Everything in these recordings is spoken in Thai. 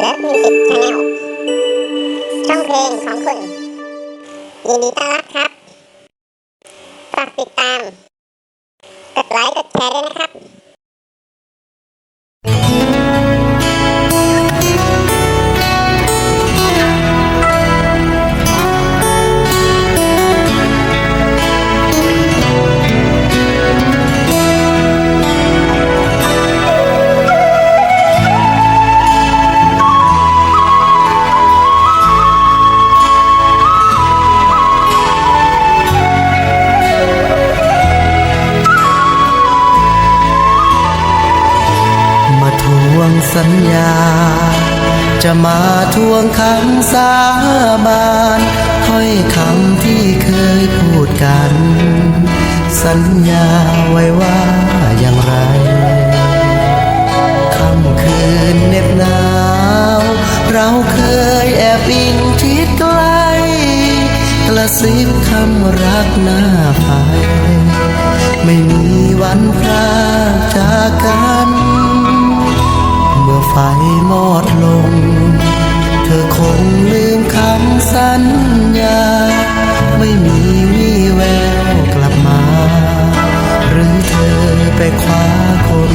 เลิฟมิวสิกชาแนลช่องเพลงของคุณยินดีต้อนรับครับ ฝากติดตาม กดไลค์ กดแชร์ด้วยนะครับ สัญญา จะมาทวงคำสาบานถ้อยคำที่เคยพูดกัน สัญญาไว้ว่าอย่างไรค่ำคืนเหน็บหนาว เราเคยแอบอิงชิดใกลกระซิบคำรักหน้าไฟไม่มีวัน สัญญา ไม่มีวี่แววกลับมา หรือเธอไปคว้าคน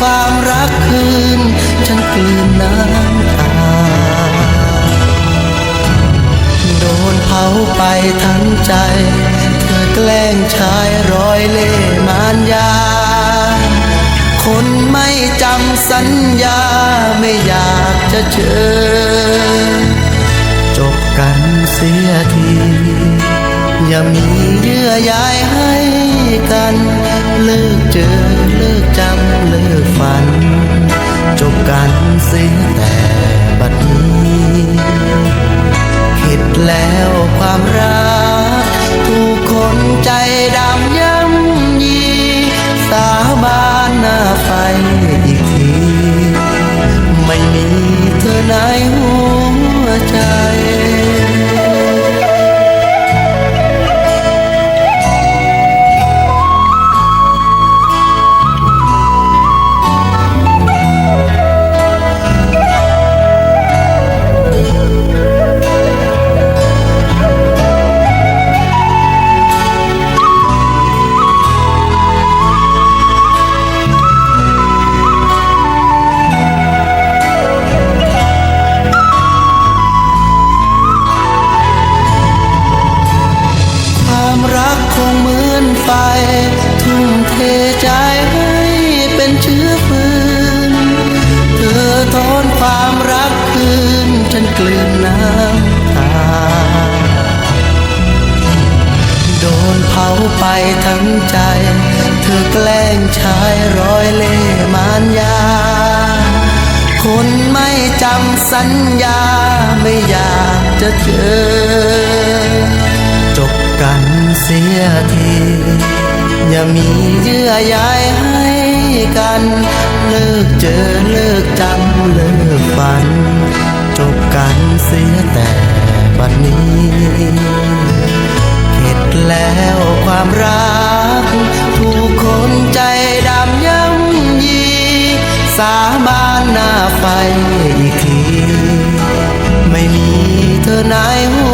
ความรักคืน ฉันกลืนน้ำตา โดนเผาไปทั้งใจ เธอแกล้งชายรอยเล่มารยา คนไม่จำสัญญาไม่อยากจะเจอ จบกันเสียทีอย่ามีเยื่อใยให้กัน เลิกเจอ เลิกจำเลิกฝัน จบกันเสียแต่บัดนี้ผิดแล้วความรัก ถูกคนใจด ไฟทุ่มเทใจให้เป็นเชื้อฟืน เธอทอนความรักคืน ฉันกลืนน้ำตา โดนเผาไปทั้งใจ เธอแกล้งชายรอยเล่มารยา คนไม่จำสัญญาไม่อยากจะเจอ เสียที อย่ามีเยื่อใยให้กัน เลิกเจอเลิกจำเลิกฝัน จบกันเสียแต่บัดนี้เข็ดแล้วความรักถูกคนใจดำย่ำยี สาบานหน้าไฟอีกที ไม่มีเธอในหั